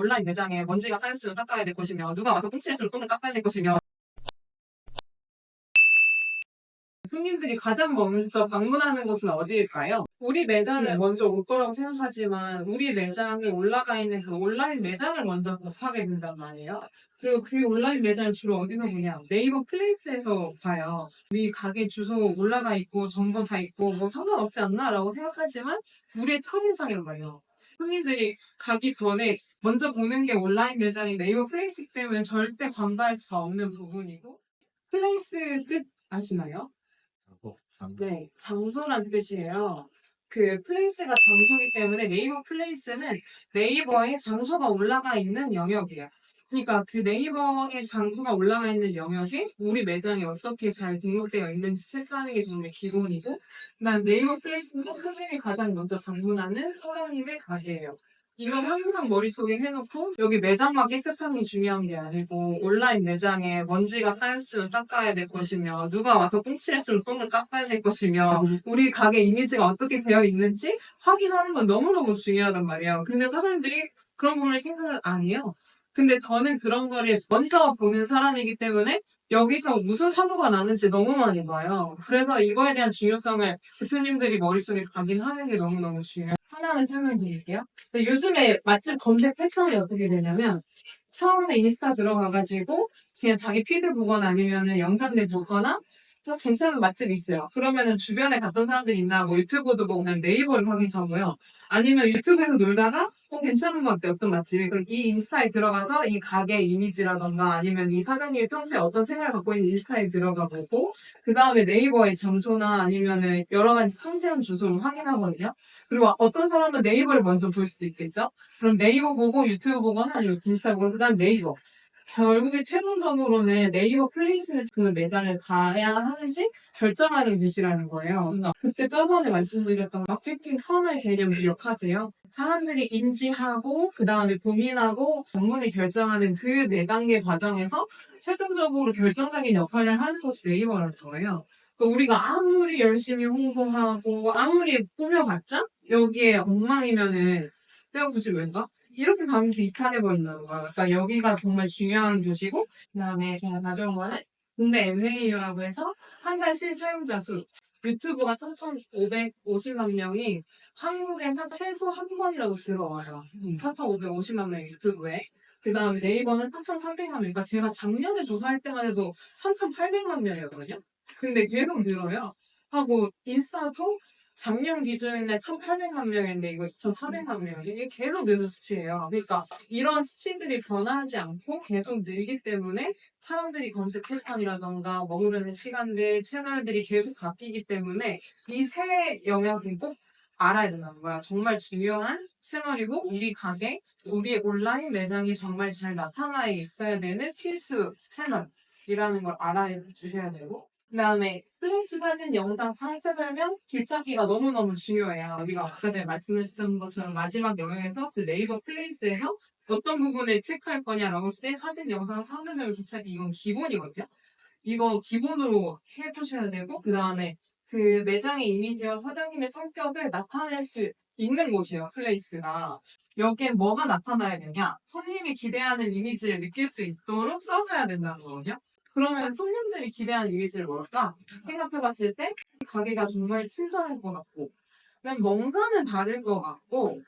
온라인 매장에 먼지가 쌓였으면 닦아야 될 것이며 누가 와서 꽁치했으면 똥을 닦아야 될 것이며 손님들이 가장 먼저 방문하는 곳은 어디일까요? 우리 매장을 먼저 올 거라고 생각하지만 우리 매장에 올라가 있는 그 온라인 매장을 먼저 접하게 된단 말이에요. 그리고 그 온라인 매장을 주로 어디서 보냐? 네이버 플레이스에서 봐요. 우리 가게 주소 올라가 있고 정보 다 있고 뭐 상관없지 않나? 라고 생각하지만 우리의 첫인상이란 말이에요. 손님들이 가기 전에 먼저 보는 게 온라인 매장인 네이버 플레이스 때문에 절대 간과할 수가 없는 부분이고 플레이스 뜻 아시나요? 네, 장소란 뜻이에요. 그 플레이스가 장소이기 때문에 네이버 플레이스는 네이버에 장소가 올라가 있는 영역이에요. 그러니까 그 네이버에 장소가 올라가 있는 영역이 우리 매장에 어떻게 잘 등록되어 있는지 체크하는 게 정말 기본이고, 난 네이버 플레이스는 선생님이 가장 먼저 방문하는 사장님의 가게예요. 이건 항상 머릿속에 해놓고 여기 매장만 깨끗한 게 중요한 게 아니고 온라인 매장에 먼지가 쌓였으면 닦아야 될 것이며 누가 와서 꽁치했으면 똥을 닦아야 될 것이며 우리 가게 이미지가 어떻게 되어 있는지 확인하는 건 너무너무 중요하단 말이에요. 근데 사람들이 그런 부분을 생각을 안 해요. 근데 저는 그런 거를 먼저 보는 사람이기 때문에 여기서 무슨 사고가 나는지 너무 많이 봐요. 그래서 이거에 대한 중요성을 대표님들이 머릿속에 각인하는 게 너무너무 중요해요. 하나는 설명드릴게요. 근데 요즘에 맛집 검색 패턴이 어떻게 되냐면 처음에 인스타 들어가가지고 그냥 자기 피드 보거나 아니면은 영상들 보거나 좀 괜찮은 맛집이 있어요. 그러면은 주변에 갔던 사람들이 있나 뭐 유튜브도 보고 그냥 네이버를 확인하고요. 아니면 유튜브에서 놀다가 어 괜찮은 것 같아 어떤 맛집이 그럼 이 인스타에 들어가서 이 가게 이미지라던가 아니면 이 사장님이 평소에 어떤 생각을 갖고 있는 인스타에 들어가 보고 그 다음에 네이버의 장소나 아니면은 여러 가지 상세한 주소를 확인하거든요. 그리고 어떤 사람은 네이버를 먼저 볼 수도 있겠죠. 그럼 네이버 보고 유튜브 보거나 아니면 인스타 보고 그 다음 네이버. 결국에 최종적으로는 네이버 플레이스는 그 매장을 가야 하는지 결정하는 곳이라는 거예요. 그때 저번에 말씀드렸던 마케팅 터널 개념 기억하세요? 사람들이 인지하고 그 다음에 고민하고 전문을 결정하는 그 네 단계 과정에서 최종적으로 결정적인 역할을 하는 것이 네이버라는 거예요. 그러니까 우리가 아무리 열심히 홍보하고 아무리 꾸며봤자 여기에 엉망이면은 내가 굳이 왜인가? 이렇게 가면서 이탈해버린다는 거야. 그러니까 여기가 정말 중요한 곳이고 그 다음에 제가 가져온 거는 국내 MAU라고 해서 한달 실사용자 수 유튜브가 3,550만 명이 한국에서 최소 한 번이라도 들어와요. 3,550만 명 유튜브에. 그 다음에 네이버는 3,300만 명. 그러니까 제가 작년에 조사할 때만 해도 3,800만 명이었거든요. 근데 계속 늘어요. 하고 인스타도 작년 기준에 1,800만 명인데 이거 2,400만 명. 이게 계속 느는 수치예요. 그러니까 이런 수치들이 변하지 않고 계속 늘기 때문에 사람들이 검색 패턴이라던가 머무르는 시간들, 채널들이 계속 바뀌기 때문에 이 세 영역은 꼭 알아야 된다는 거야. 정말 중요한 채널이고 우리 가게, 우리의 온라인 매장이 정말 잘 나타나 있어야 되는 필수 채널이라는 걸 알아야 주셔야 되고 그 다음에 플레이스 사진, 영상, 상세 설명, 길찾기가 너무너무 중요해요. 우리가 아까 전에 말씀했던 것처럼 마지막 영역에서 그 네이버 플레이스에서 어떤 부분을 체크할 거냐라고 했을 때 사진, 영상, 상세 설명, 길찾기 이건 기본이거든요. 이거 기본으로 해보셔야 되고 그 다음에 그 매장의 이미지와 사장님의 성격을 나타낼 수 있는 곳이에요. 플레이스가. 여기에 뭐가 나타나야 되냐? 손님이 기대하는 이미지를 느낄 수 있도록 써줘야 된다는 거거든요. 그러면 손님들이 기대하는 이미지를 뭘까? 생각해봤을 때 가게가 정말 친절할 것 같고 그다음 뭔가는 다를 것 같고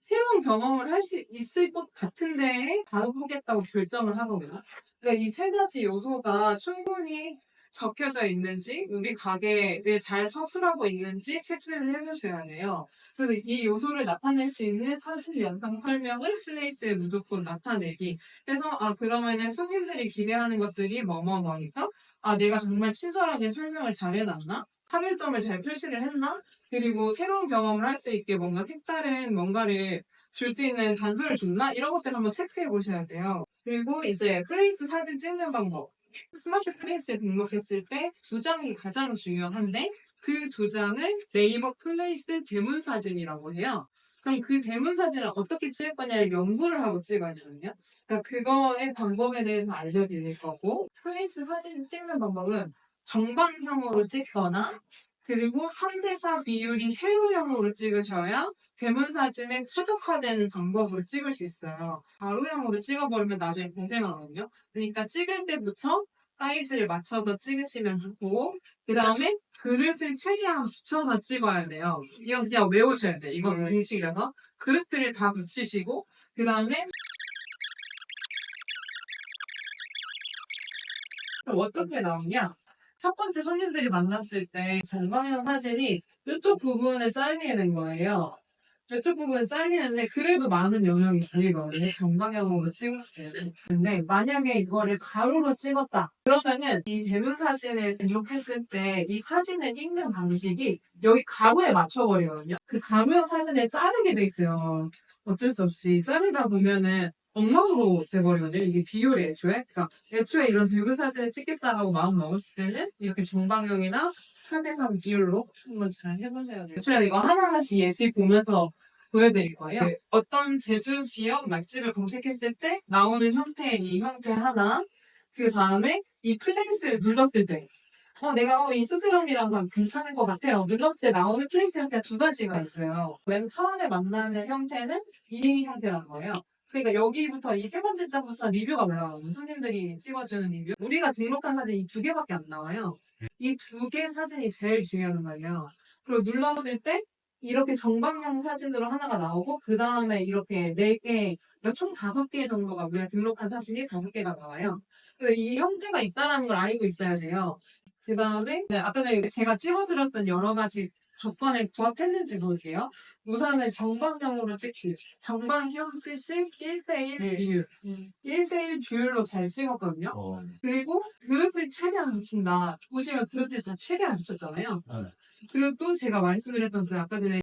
새로운 경험을 할 수 있을 것 같은데 가보겠다고 결정을 하거든요. 그러니까 이 세 가지 요소가 충분히 적혀져 있는지 우리 가게를 잘 서술하고 있는지 체크를 해보셔야 돼요. 그래서 이 요소를 나타낼 수 있는 사진 영상 설명을 플레이스에 무조건 나타내기. 그래서 아 그러면은 손님들이 기대하는 것들이 뭐뭐뭐니까 아 내가 정말 친절하게 설명을 잘 해놨나? 차별점을 잘 표시를 했나? 그리고 새로운 경험을 할 수 있게 뭔가 색다른 뭔가를 줄 수 있는 단서를 줬나? 이런 것들 한번 체크해 보셔야 돼요. 그리고 이제 플레이스 사진 찍는 방법. 스마트 플레이스에 등록했을 때 두 장이 가장 중요한데 그 두 장은 네이버 플레이스 대문 사진이라고 해요. 그럼 그 대문 사진을 어떻게 찍을 거냐를 연구를 하고 찍어야 되거든요. 그러니까 그거의 방법에 대해서 알려드릴 거고 플레이스 사진 찍는 방법은 정방향으로 찍거나 그리고 3대4 비율이 세로형으로 찍으셔야 대문 사진에 최적화된 방법으로 찍을 수 있어요. 가로형으로 찍어버리면 나중에 고생하거든요. 그러니까 찍을 때부터 사이즈를 맞춰서 찍으시면 좋고 그 다음에 그릇을 최대한 붙여서 찍어야 돼요. 이건 그냥 외우셔야 돼요. 이건 공식이라서 그릇들을 다 붙이시고 그 다음에 어떻게 나오냐? 첫 번째 손님들이 만났을 때 정방향 사진이 이쪽 부분에 잘리는 거예요. 이쪽 부분에 잘리는데 그래도 많은 영역이 보이거든요. 정방향으로 찍었을 때. 근데 만약에 이거를 가로로 찍었다. 그러면은 이 대문 사진을 기록했을 때 이 사진을 찍는 방식이 여기 가로에 맞춰버리거든요. 그 가로형 사진을 자르게 돼 있어요. 어쩔 수 없이 자르다 보면은 엉망으로 돼버리거든요. 이게 비율이 애초에. 그러니까 애초에 이런 대문 사진을 찍겠다라고 마음 먹었을 때는 이렇게 정방형이나 차대감 비율로 한번 잘 해보셔야 돼요. 애초에 이거 하나하나씩 예시 보면서 보여드릴 거예요. 네, 어떤 제주 지역 맛집을 검색했을 때 나오는 형태의 이 형태 하나, 그 다음에 이 플레이스를 눌렀을 때, 어, 내가 어, 이 수수령이랑 은 괜찮을 것 같아요. 눌렀을 때 나오는 플레이스 형태가 두 가지가 있어요. 맨 처음에 만나는 형태는 이 형태라는 거예요. 그러니까 여기부터 이 세 번째 장부터 리뷰가 올라가요. 손님들이 찍어주는 리뷰. 우리가 등록한 사진이 이두 개밖에 안 나와요. 이 두 개 사진이 제일 중요한 거예요. 그리고 눌렀을 때 이렇게 정방향 사진으로 하나가 나오고 그 다음에 이렇게 네 개, 그러니까 총 다섯 개 정도가 우리가 등록한 사진이 다섯 개가 나와요. 근데 이 형태가 있다라는 걸 알고 있어야 돼요. 그 다음에 네, 아까 전에 제가 찍어드렸던 여러 가지 조건에 부합했는지 볼게요. 우선은 정방형으로 찍기. 정방형 뜻이 1대1 비율. 1대1 비율로 잘 찍었거든요. 어, 그리고 그릇을 최대한 붙인다. 보시면 그릇들 다 최대한 붙였잖아요. 네. 그리고 또 제가 말씀드렸던 그 아까 전에